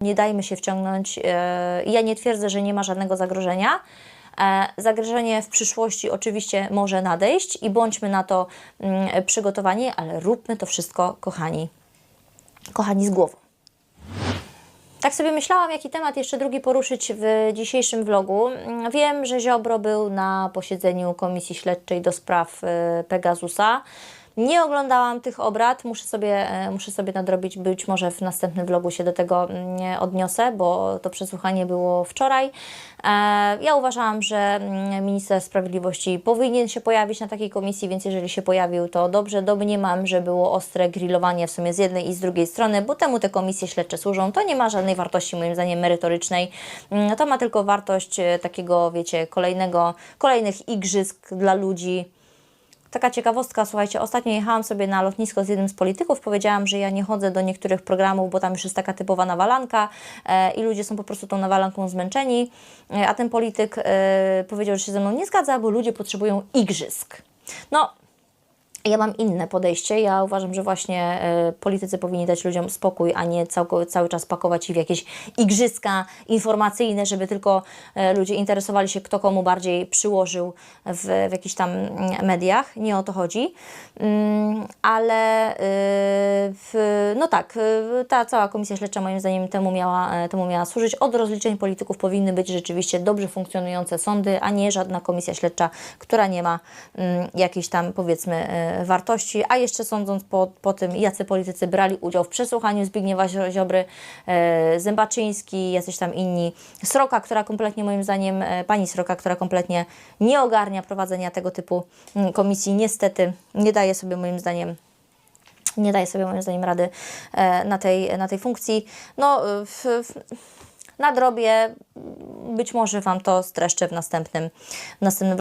Nie dajmy się wciągnąć. e, Ja nie twierdzę, że nie ma żadnego zagrożenia. E, Zagrożenie w przyszłości oczywiście może nadejść i bądźmy na to mm, przygotowani, ale róbmy to wszystko, kochani, kochani z głową. Tak sobie myślałam, jaki temat jeszcze drugi poruszyć w dzisiejszym vlogu. Mm, Wiem, że Ziobro był na posiedzeniu Komisji Śledczej do spraw e, Pegasusa. Nie oglądałam tych obrad, muszę sobie, e, muszę sobie nadrobić, być może w następnym vlogu się do tego mm, odniosę, bo to przesłuchanie było wczoraj. E, Ja uważałam, że mm, minister sprawiedliwości powinien się pojawić na takiej komisji, więc jeżeli się pojawił, to dobrze. Domniemam, że było ostre grillowanie w sumie z jednej i z drugiej strony, bo temu te komisje śledcze służą. To nie ma żadnej wartości, moim zdaniem, merytorycznej. Mm, To ma tylko wartość e, takiego, wiecie, kolejnego, kolejnych igrzysk dla ludzi. Taka ciekawostka, słuchajcie, ostatnio jechałam sobie na lotnisko z jednym z polityków, powiedziałam, że ja nie chodzę do niektórych programów, bo tam już jest taka typowa nawalanka e, i ludzie są po prostu tą nawalanką zmęczeni, e, a ten polityk e, powiedział, że się ze mną nie zgadza, bo ludzie potrzebują igrzysk. No, ja mam inne podejście. Ja uważam, że właśnie e, politycy powinni dać ludziom spokój, a nie całko, cały czas pakować ich w jakieś igrzyska informacyjne, żeby tylko e, ludzie interesowali się, kto komu bardziej przyłożył w, w jakichś tam mm, mediach. Nie o to chodzi. Mm, ale w, no tak, e, ta cała komisja śledcza moim zdaniem temu miała, e, temu miała służyć. Od rozliczeń polityków powinny być rzeczywiście dobrze funkcjonujące sądy, a nie żadna komisja śledcza, która nie ma mm, jakiejś tam powiedzmy e, wartości, a jeszcze sądząc po, po tym, jacy politycy brali udział w przesłuchaniu Zbigniewa Zio- Ziobry, e, Zębaczyński, jacyś tam inni, Sroka, która kompletnie moim zdaniem, e, pani Sroka, która kompletnie nie ogarnia prowadzenia tego typu mm, komisji, niestety nie daje sobie moim zdaniem nie daje sobie moim zdaniem rady e, na tej, na tej funkcji. No, w, w, nadrobię, być może Wam to streszczę w następnym, w następnym